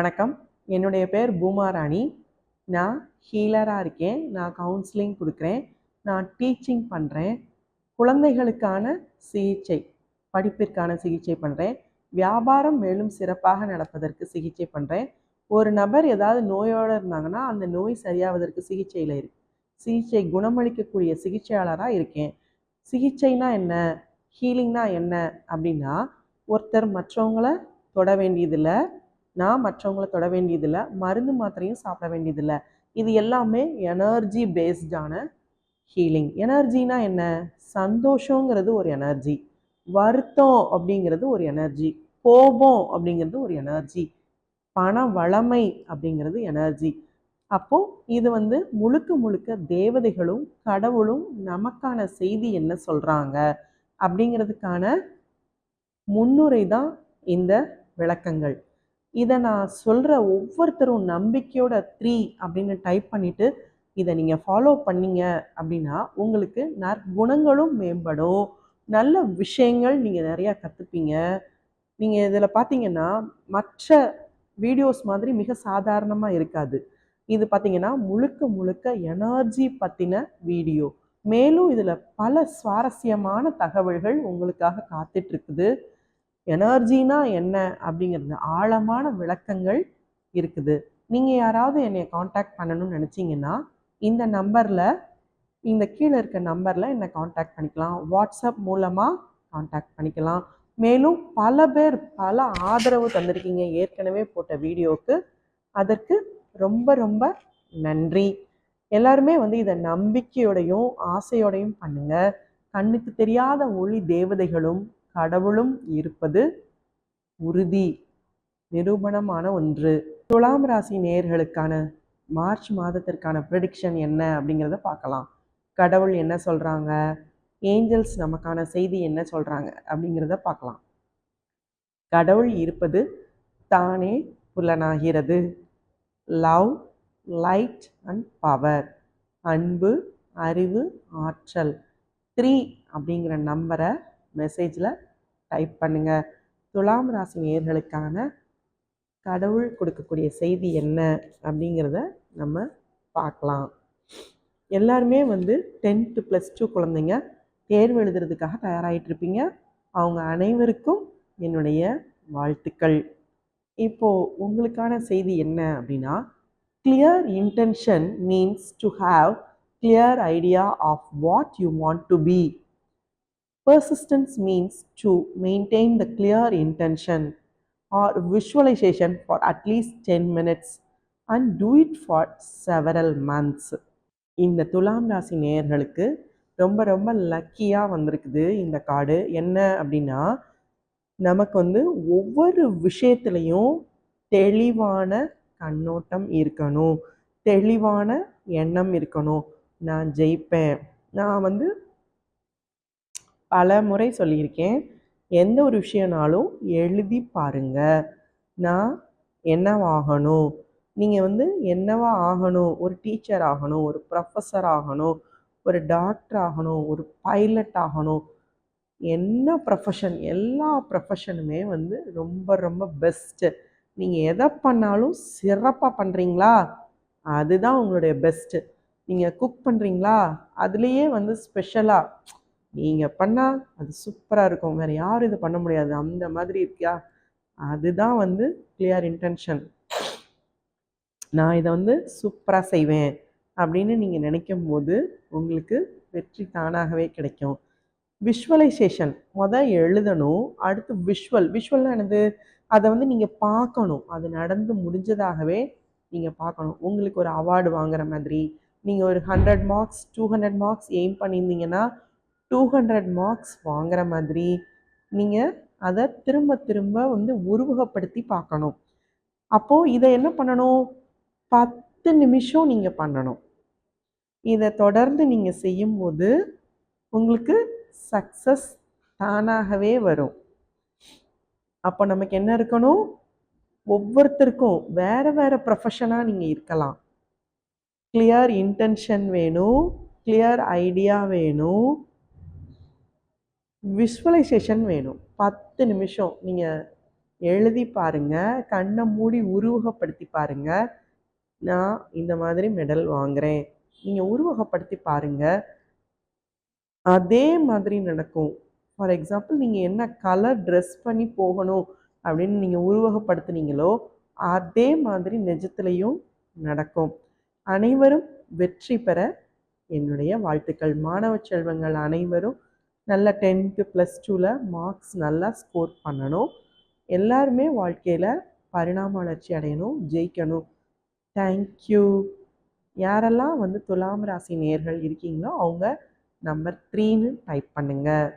வணக்கம். என்னுடைய பேர் பூமாராணி. நான் ஹீலராக இருக்கேன். நான் கவுன்சிலிங் கொடுக்குறேன். நான் டீச்சிங் பண்ணுறேன் குழந்தைகளுக்கான சிகிச்சை படிப்பிற்கான சிகிச்சை பண்ணுறேன் வியாபாரம் மேலும் சிறப்பாக நடப்பதற்கு சிகிச்சை பண்ணுறேன் ஒரு நபர் ஏதாவது நோயோடு இருந்தாங்கன்னா அந்த நோய் சரியாவதற்கு சிகிச்சையில் இருக்கு சிகிச்சை குணமளிக்கக்கூடிய சிகிச்சையாளராக இருக்கேன். சிகிச்சைனா என்ன? ஹீலிங்னா என்ன? அப்படின்னா ஒருத்தர் மற்றவங்கள தொட வேண்டியதில்லை. நான் மற்றவங்கள தொட வேண்டியதில்லை மருந்து மாத்திரையும் சாப்பிட வேண்டியதில்லை. இது எல்லாமே எனர்ஜி பேஸ்டான ஹீலிங் எனர்ஜினா என்ன? சந்தோஷங்கிறது ஒரு எனர்ஜி வருத்தம் அப்படிங்கிறது ஒரு எனர்ஜி கோபம் அப்படிங்கிறது ஒரு எனர்ஜி பண வளமை அப்படிங்கிறது எனர்ஜி அப்போ இது வந்து முழுக்க முழுக்க தேவதைகளும் கடவுளும் நமக்கான செய்தி என்ன சொல்றாங்க அப்படிங்கிறதுக்கான முன்னுரை தான் இந்த விளக்கங்கள். இதை நான் சொல்கிற ஒவ்வொருத்தரும் நம்பிக்கையோட த்ரீ அப்படின்னு டைப் பண்ணிட்டு இதை நீங்கள் ஃபாலோ பண்ணீங்க அப்படின்னா உங்களுக்கு நற்குணங்களும் மேம்படும். நல்ல விஷயங்கள் நீங்கள் நிறையா கற்றுப்பீங்க நீங்கள் இதில் பார்த்தீங்கன்னா மற்ற வீடியோஸ் மாதிரி மிக சாதாரணமாக இருக்காது. இது பார்த்தீங்கன்னா முழுக்க முழுக்க எனர்ஜி பற்றின வீடியோ மேலும் இதில் பல சுவாரஸ்யமான தகவல்கள் உங்களுக்காக காத்துட்ருக்குது இருக்குது. எனர்ஜினா என்ன அப்படிங்கிறது ஆழமான விளக்கங்கள் இருக்குது. நீங்கள் யாராவது என்னை காண்டாக்ட் பண்ணணும்னு நினச்சிங்கன்னா இந்த நம்பரில் இந்த கீழே இருக்க நம்பரில் என்னை காண்டாக்ட் பண்ணிக்கலாம். வாட்ஸ்அப் மூலமாக காண்டாக்ட் பண்ணிக்கலாம். மேலும் பல பேர் பல ஆதரவு தந்திருக்கீங்க ஏற்கனவே போட்ட வீடியோவுக்கு. அதற்கு ரொம்ப ரொம்ப நன்றி. எல்லாருமே வந்து இதை நம்பிக்கையோடையும் ஆசையோடையும் பண்ணுங்க. கண்ணுக்கு தெரியாத ஒளி தேவதைகளும் கடவுளும் இருப்பது உறுதி நிரூபணமான ஒன்று. துலாம் ராசி நேயர்களுக்கான மார்ச் மாதத்திற்கான ப்ரெடிக்ஷன் என்ன அப்படிங்கிறத பார்க்கலாம். கடவுள் என்ன சொல்கிறாங்க ஏஞ்சல்ஸ் நமக்கான செய்தி என்ன சொல்கிறாங்க அப்படிங்கிறத பார்க்கலாம். கடவுள் இருப்பது தானே புலனாகிறது. லவ் லைட் அண்ட் பவர் அன்பு அறிவு ஆற்றல். த்ரீ அப்படிங்கிற நம்பரை மெசேஜில் டைப் பண்ணுங்கள் துலாம் ராசி நேர்களுக்கான கடவுள் கொடுக்கக்கூடிய செய்தி என்ன அப்படிங்கிறத நம்ம பார்க்கலாம். எல்லாருமே வந்து டென்த்து ப்ளஸ் டூ குழந்தைங்க தேர்வு எழுதுறதுக்காக தயாராகிட்டு இருப்பீங்க. அவங்க அனைவருக்கும் என்னுடைய வாழ்த்துக்கள். இப்போது உங்களுக்கான செய்தி என்ன அப்படின்னா clear intention means to have clear idea of what you want to be Persistence means to maintain the clear intention or visualization for at least 10 minutes and do it for several months. இந்த துலாம் ராசி நேயர்களுக்கு ரொம்ப ரொம்ப லக்கியாக வந்திருக்குது இந்த card. என்ன அப்படின்னா நமக்கு வந்து ஒவ்வொரு விஷயத்துலையும் தெளிவான கண்ணோட்டம் இருக்கணும். தெளிவான எண்ணம் இருக்கணும். நான் ஜெயிப்பேன். நான் வந்து பல முறை சொல்லியிருக்கேன். எந்த ஒரு விஷயம்னாலும் எழுதி பாருங்கள் நான் என்னவாகணும் நீங்கள் வந்து என்னவா ஆகணும்? ஒரு டீச்சர் ஆகணும் ஒரு ப்ரொஃபஸர் ஆகணும் ஒரு டாக்டர் ஆகணும் ஒரு பைலட் ஆகணும். என்ன ப்ரொஃபஷன்? எல்லா ப்ரொஃபஷனுமே வந்து ரொம்ப ரொம்ப பெஸ்ட்டு. நீங்கள் எதை பண்ணாலும் சிறப்பாக பண்ணுறீங்களா அதுதான் உங்களுடைய பெஸ்ட்டு. நீங்கள் குக் பண்ணுறீங்களா அதுலேயே வந்து ஸ்பெஷலாக நீங்கள் பண்ணால் அது சூப்பராக இருக்கும். வேறு யாரும் இது பண்ண முடியாது. அந்த மாதிரி இருக்கியா? அதுதான் வந்து கிளியர் இன்டென்ஷன் நான் இதை வந்து சூப்பராக செய்வேன் அப்படின்னு நீங்கள் நினைக்கும் போது உங்களுக்கு வெற்றி தானாகவே கிடைக்கும். விஷுவலைசேஷன் மொதல் எழுதணும். அடுத்து விஷுவல் விஷுவல்னால் என்னது? அதை வந்து நீங்கள் பார்க்கணும். அது நடந்து முடிஞ்சதாகவே நீங்கள் பார்க்கணும். உங்களுக்கு ஒரு அவார்டு வாங்குற மாதிரி. நீங்கள் ஒரு hundred marks two hundred marks aim பண்ணியிருந்தீங்கன்னா டூ ஹண்ட்ரட் மார்க்ஸ் வாங்குற மாதிரி நீங்கள் அதை திரும்ப திரும்ப வந்து உருவகப்படுத்தி பார்க்கணும். அப்போது இதை என்ன பண்ணணும்? பத்து நிமிஷம் நீங்கள் பண்ணணும். இதை தொடர்ந்து நீங்கள் செய்யும்போது உங்களுக்கு சக்ஸஸ் தானாகவே வரும். அப்போ நமக்கு என்ன இருக்கணும்? ஒவ்வொருத்தருக்கும் வேறு வேறு ப்ரொஃபஷனாக நீங்கள் இருக்கலாம். கிளியர் இன்டென்ஷன் வேணும் கிளியர் ஐடியா வேணும் விஷுவலைசேஷன் வேணும். பத்து நிமிஷம் நீங்கள் எழுதி பாருங்கள் கண்ணை மூடி உருவகப்படுத்தி பாருங்கள் நான் இந்த மாதிரி மெடல் வாங்குகிறேன் நீங்கள் உருவகப்படுத்தி பாருங்கள் அதே மாதிரி நடக்கும். ஃபார் எக்ஸாம்பிள் நீங்கள் என்ன கலர் ட்ரெஸ் பண்ணி போகணும் அப்படின்னு நீங்கள் உருவகப்படுத்துனீங்களோ அதே மாதிரி நிஜத்துலேயும் நடக்கும். அனைவரும் வெற்றி பெற என்னுடைய வாழ்த்துக்கள். மாணவ செல்வங்கள் அனைவரும் நல்ல டென்த்து ப்ளஸ் டூவில் மார்க்ஸ் நல்லா ஸ்கோர் பண்ணணும். எல்லாருமே வாழ்க்கையில் பரிணாம வளர்ச்சி அடையணும் ஜெயிக்கணும். தேங்க்யூ யாரெல்லாம் வந்து துலாம் ராசி நேர்கள் இருக்கீங்களோ அவங்க நம்பர் த்ரீன்னு டைப் பண்ணுங்கள்